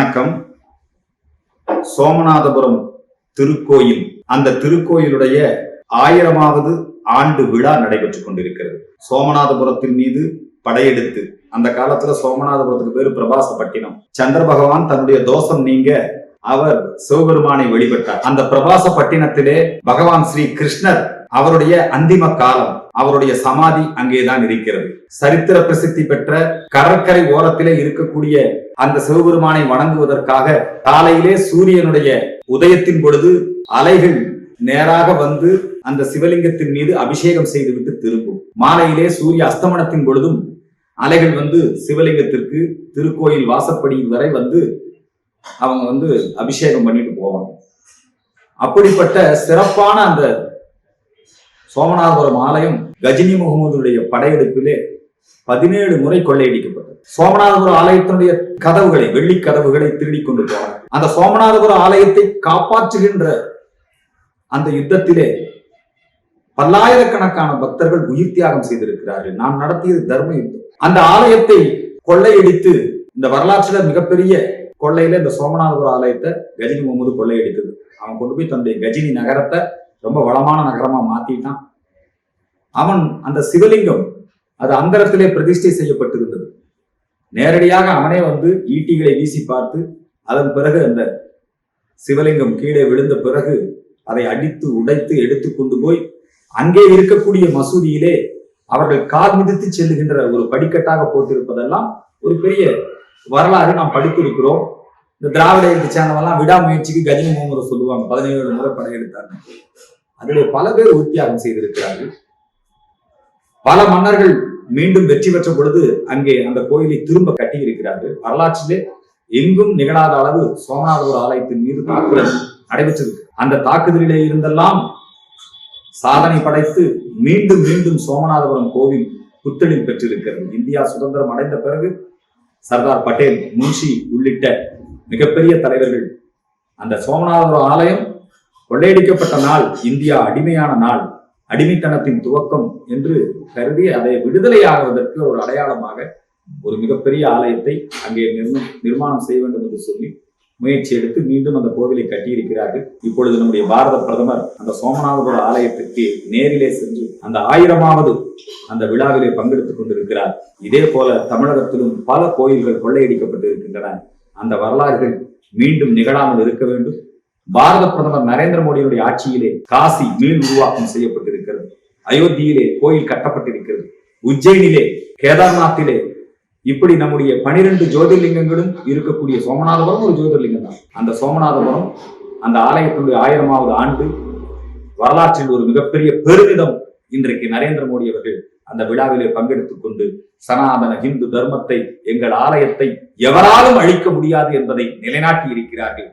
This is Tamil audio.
வணக்கம். சோமநாதபுரம் திருக்கோயில். அந்த திருக்கோயிலுடைய ஆயிரமாவது ஆண்டு விழா நடைபெற்றுக் கொண்டிருக்கிறது. சோமநாதபுரத்தின் மீது படையெடுத்து அந்த காலத்துல சோமநாதபுரத்துக்கு பேரு பிரபாசப்பட்டினம். சந்திர பகவான் தன்னுடைய தோஷம் நீங்க அவர் சிவபெருமானை வழிபட்டார். அந்த பிரபாச பட்டினத்திலே பகவான் ஸ்ரீ கிருஷ்ணர் அவருடைய அந்திம காலம் அவருடைய சமாதி அங்கேதான் இருக்கிறது. சரித்திர பிரசித்தி பெற்ற கடற்கரை ஓரத்திலே இருக்கக்கூடிய அந்த சிவபெருமானை வணங்குவதற்காக காலையிலே சூரியனுடைய உதயத்தின் பொழுது அலைகள் நேராக வந்து அந்த சிவலிங்கத்தின் மீது அபிஷேகம் செய்துவிட்டு திரும்பும். மாலையிலே சூரிய அஸ்தமனத்தின் பொழுதும் அலைகள் வந்து சிவலிங்கத்திற்கு திருக்கோயில் வாசப்படி வரை வந்து அவங்க வந்து அபிஷேகம் பண்ணிட்டு போவாங்க. அப்படிப்பட்ட சிறப்பான அந்த சோமநாதபுரம் ஆலயம் கஜினி முகமதுடைய படையெடுப்பிலே பதினேழு முறை கொள்ளையடிக்கப்பட்டது. சோமநாதபுரம் ஆலயத்தினுடைய கதவுகளை வெள்ளி கதவுகளை திருடி கொண்டு போனார். அந்த சோமநாதபுரம் ஆலயத்தை காப்பாற்றுகின்ற அந்த யுத்தத்திலே பல்லாயிரக்கணக்கான பக்தர்கள் உயிர் தியாகம் செய்திருக்கிறார்கள். நாம் நடத்தியது தர்ம யுத்தம். அந்த ஆலயத்தை கொள்ளையடித்து இந்த வரலாற்றுல மிகப்பெரிய கொள்ளையில இந்த சோமநாதபுரம் ஆலயத்தை கஜினி முகமது கொள்ளையடித்தது. அவன் கொண்டு போய் தன்னுடைய கஜினி நகரத்தை ரொம்ப வளமான நகரமா மாத்திட்டான். அவன் அந்த சிவலிங்கம் அது அந்தரத்திலே பிரதிஷ்டை செய்யப்பட்டிருந்தது. நேரடியாக அவனே வந்து ஈட்டிகளை வீசி பார்த்து அதன் பிறகு அந்த சிவலிங்கம் கீழே விழுந்த பிறகு அதை அடித்து உடைத்து எடுத்து கொண்டு போய் அங்கே இருக்கக்கூடிய மசூதியிலே அவர்கள் கால் மிதித்து செல்லுகின்ற ஒரு படிக்கட்டாக போட்டிருப்பதெல்லாம் ஒரு பெரிய வரலாறு நாம் படித்திருக்கிறோம். இந்த திராவிட இயக்க சேனவெல்லாம் விடாமுயற்சிக்கு கஜினி முகமது சொல்லுவாங்க. பதினேழு முறை படையெடுத்தாங்க. அதிலே பல பேர் உத்தியாகம் செய்திருக்கிறார்கள். பல மன்னர்கள் மீண்டும் வெற்றி பெற்ற பொழுது அங்கே அந்த கோயிலை திரும்ப கட்டி இருக்கிறார்கள் வரலாற்றிலே எங்கும் நிகழாத அளவு சோமநாதபுர ஆலயத்தின் மீது தாக்குதல் நடைபெற்றிருக்கு அந்த தாக்குதலிலே இருந்தெல்லாம் சாதனை படைத்து மீண்டும் மீண்டும் சோமநாதபுரம் கோவில் புத்தளில் பெற்றிருக்கிறது. இந்தியா சுதந்திரம் அடைந்த பிறகு சர்தார் பட்டேல் முன்ஷி உள்ளிட்ட மிகப்பெரிய தலைவர்கள். அந்த சோமநாதபுரம் ஆலயம் கொள்ளையடிக்கப்பட்ட நாள் இந்தியா அடிமையான நாள் அடிமைத்தனத்தின் துவக்கம் என்று கருதி அதை விடுதலை ஆகுவதற்கு ஒரு அடையாளமாக ஒரு மிகப்பெரிய ஆலயத்தை அங்கே நிர்ம நிர்மாணம் செய்ய வேண்டும் என்று சொல்லி முயற்சி எடுத்து மீண்டும் அந்த கோவிலை கட்டியிருக்கிறார்கள். இப்பொழுது நம்முடைய பாரத பிரதமர் அந்த சோமநாதபுர ஆலயத்திற்கு நேரிலே சென்று அந்த ஆயிரமாவது அந்த விழாவிலே பங்கெடுத்துக் கொண்டிருக்கிறார். இதே போல தமிழகத்திலும் பல கோயில்கள் கொள்ளையடிக்கப்பட்டு இருக்கின்றன அந்த வரலாறுகள் மீண்டும் நிகழாமல் இருக்க வேண்டும். பாரத பிரதமர் நரேந்திர மோடியினுடைய ஆட்சியிலே காசி மீள் உருவாக்கம் செய்யப்பட்டிருக்கிறது. அயோத்தியிலே கோயில் கட்டப்பட்டிருக்கிறது. உஜ்ஜயினிலே கேதார்நாத்திலே இப்படி நம்முடைய பனிரெண்டு ஜோதிர்லிங்கங்களும் இருக்கக்கூடிய சோமநாதபுரம் ஒரு ஜோதிர்லிங்கம் தான். அந்த சோமநாதபுரம் அந்த ஆலயத்தினுடைய ஆயிரமாவது ஆண்டு வரலாற்றில் ஒரு மிகப்பெரிய பெருமிதம் இன்றைக்கு நரேந்திர மோடி அவர்கள் அந்த விழாவிலே பங்கெடுத்துக் கொண்டு சனாதன இந்து தர்மத்தை எங்கள் ஆலயத்தை எவராலும் அழிக்க முடியாது என்பதை நிலைநாட்டி இருக்கிறார்கள்